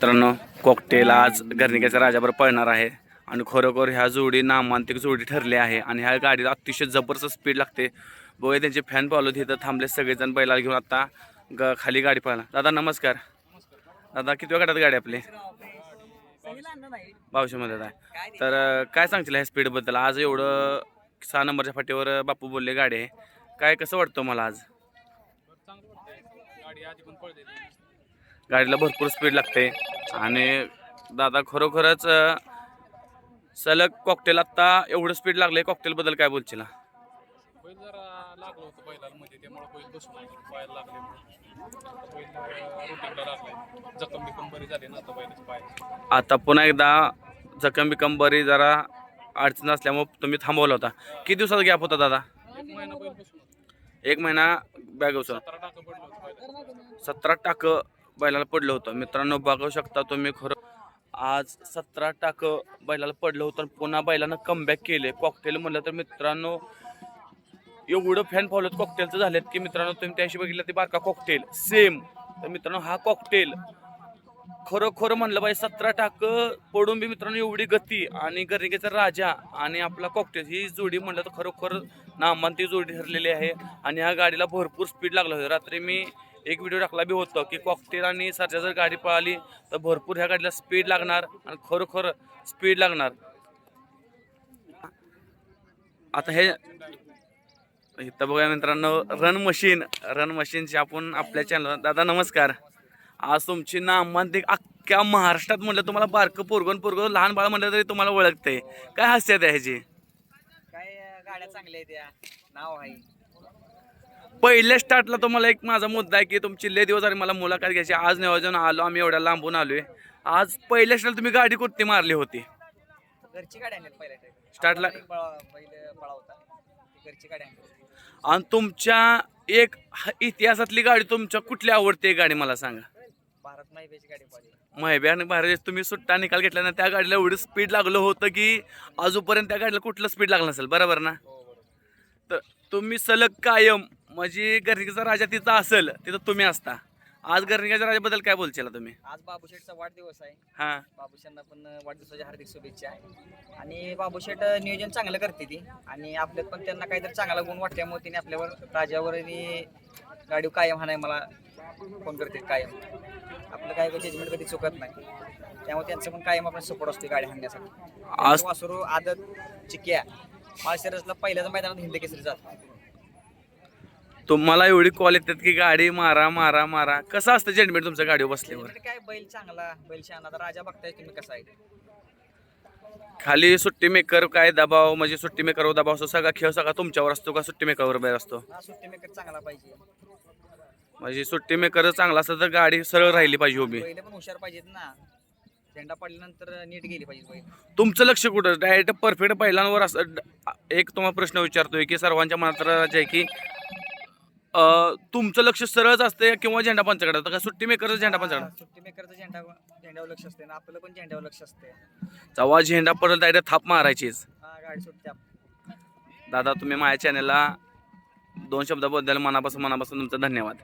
मित्रांनो कॉकटेल आज गर्निकाच्या राजावर पळणार आहे. आणि खरोखर ह्या जोडी नामांतिक जोडी ठरली आहे आणि ह्या गाडीला अतिशय जबरदस्त स्पीड लागते. बघा त्यांचे फॅन पावलं तिथं थांबले सगळेजण बैलाला घेऊन आता ग खाली गाडी पाहिला दादा नमस्कार. दादा किती वेळ गाडी आपली? बावशेमध्ये आहे. तर काय सांगशील ह्या स्पीडबद्दल आज एवढं सहा नंबरच्या फाटीवर बापू बोलले गाडी आहे. काय कसं वाटतं मला आज? गाडीला भरपूर स्पीड लागते. आणि दादा खरोखरच सलग कॉकटेल आत्ता एवढं स्पीड लागलंय कॉकटेल बद्दल काय बोलशील? बैल जरा लागलं होतं बैलांमध्ये त्यामुळे बैल बसून आले. पायाला लागले बैल रुटीनला लागलाय जखम बिकम बरी झाली ना आता पुन्हा एकदा जखम बिकम बरी जरा अडचण असल्यामुळे तुम्ही थांबवला होता. किती दिवसाचा गॅप होता दादा? एक महिना बैल बसून होता. एक महिना बॅग होता. सतरा टाकं सतरा टाकं. बैलाला पडलं होतं. मित्रांनो बघू शकता तुम्ही खरं. आज सतरा टाकं बैलाला पडलं होतं आणि पुन्हा बैलानं कमबॅक केले कॉकटेल म्हणलं तर मित्रांनो एवढं फॅन फॉलोत कॉकटेलचं झालेत की मित्रांनो तुम्ही त्याशी बघितलं ते बारका कॉकटेल सेम तर मित्रांनो हा कॉकटेल खरोखर म्हणलं पाहिजे सतरा टाकं पडून बी मित्रांनो एवढी गती आणि गर्निकेचा राजा आणि आपला कॉकटेल ही जोडी म्हणलं तर खरोखर नामांती जोडी ठरलेली आहे. आणि ह्या गाडीला भरपूर स्पीड लागलं होता. रात्री मी एक व्हिडिओ टाकला बी होतं की कॉकटेल आणि सरच्या जर गाडी पळाली तर भरपूर ह्या गाडीला स्पीड लागणार आणि खरोखर स्पीड लागणार. आता हे इथं बघा मित्रांनो रन मशीन रन मशीनची आपण आपल्या चॅनल दादा नमस्कार. आज तुमची नामांतिक अख्ख्या महाराष्ट्रात म्हटलं तुम्हाला बारकं पोरगण पोरगं लहान बाळ म्हटलं तरी तुम्हाला ओळखते काय हास्यात आहे ह्याची? काय गाड्या चांगल्या आहेत त्या नाव आहे. पहिल्या स्टार्टला तुम्हाला एक माझा मुद्दा आहे की तुमची लय दिवस झाले मला मुलाखत घ्यायची. आज नियोजन आलो आम्ही एवढ्या लांबून आलोय. आज पहिल्या स्टार्ट तुम्ही गाडी कुठती मारली होती? घरची गाडी आणली पहिल्या time. स्टार्टला पळा- होता. ती घरची गाडी आणली आणि तुमच्या एक ह- इतिहासातली गाडी तुमच्या कुठली आवडते गाडी मला सांगा. भारत माहितीची गाडी पळली. महिबे आणि भारत तुम्ही सुट्टा निकाल घेतला ना त्या गाडीला एवढं स्पीड लागलं होतं की अजूनपर्यंत त्या गाडीला कुठलं स्पीड लागलं नसेल. बरोबर ना? हो बरोबर. तर तुम्ही सलग कायम म्हणजे गर्निकेचा राजा तिथं असेल तिथं तुम्ही असता. आज गर्निकेच्या राजाबद्दल काय बोलशील तुम्ही? आज बाबूशेठचा वाढदिवस आहे. हां. बाबूशेठना पण वाढदिवसाच्या हार्दिक शुभेच्छा आणि बाबूशेठ नियोजन चांगलं करते ती. आणि आपल्यात पण त्यांना काहीतरी चांगला गुण वाटल्यामुळे तिने आपल्यावर राजावर आणि गाडी कायम हा नाही मला फोन करते कायम. आपलं काय जजमेंट कधी चुकत नाही. त्यामुळे त्यांचं पण कायम आपण सपोर्ट असतो गाडी हाणण्यासाठी. आज वासरू आदत चिक्या माळशिरसला पहिल्याच मैदानात हिंद केसरी जात. तुम्हाला एवढी कॉल येतात की गाडी मारा मारा मारा. कसं असतं जजमेंट तुमच्या गाडीवर बसल्यावर? काय बैल चांगला बैल राजा बघताय तुम्ही कसा आहे. खाली सुट्टी मेकर काय दबाव म्हणजे सुट्टी मेकरवर दबाव असतो सगळा खेळ सगळा तुमच्यावर असतो का सुट्टी मेकरवर बाहेर असतो? हा सुट्टी मेकर चांगला पाहिजे. म्हणजे सुट्टी मेकर चांगला असतं तर गाडी सरळ राहिली पाहिजे उभी. पण हुशार पाहिजेत ना. झेंडा पडल्यानंतर नीट गेली पाहिजे बैल. तुमचं लक्ष कुठं? डायरेक्ट परफेक्ट बैलांवर असं एक तुम्हाला प्रश्न विचारतोय की सर्वांच्या मनात राहायचं आहे की तुमचं लक्ष सरळच असते किंवा झेंडा पंचाकडे? असतं का सुट्टी मेकरचं झेंडा पंचाकडे? सुट्टी मेकरचं झेंडा झेंड्यावर लक्ष असते ना आपलं पण झेंड्यावर लक्ष असते जेव्हा झेंडा पडेल डायरेक्ट थाप मारायचीच. हा गाडी सुटते दादा तुम्ही माझ्या चॅनलला दोन शब्दाबद्दल मनापासून मनापासून तुमचा धन्यवाद.